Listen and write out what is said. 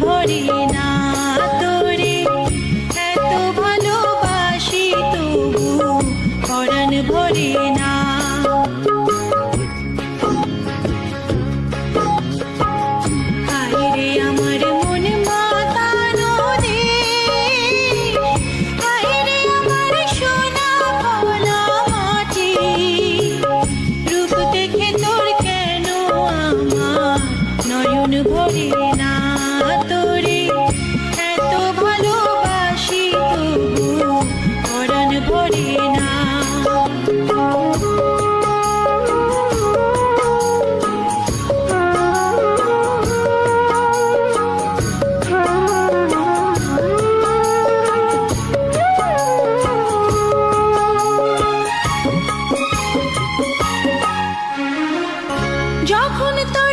ভরি না তোরে। ভালোবাসি ভরি না যখন তো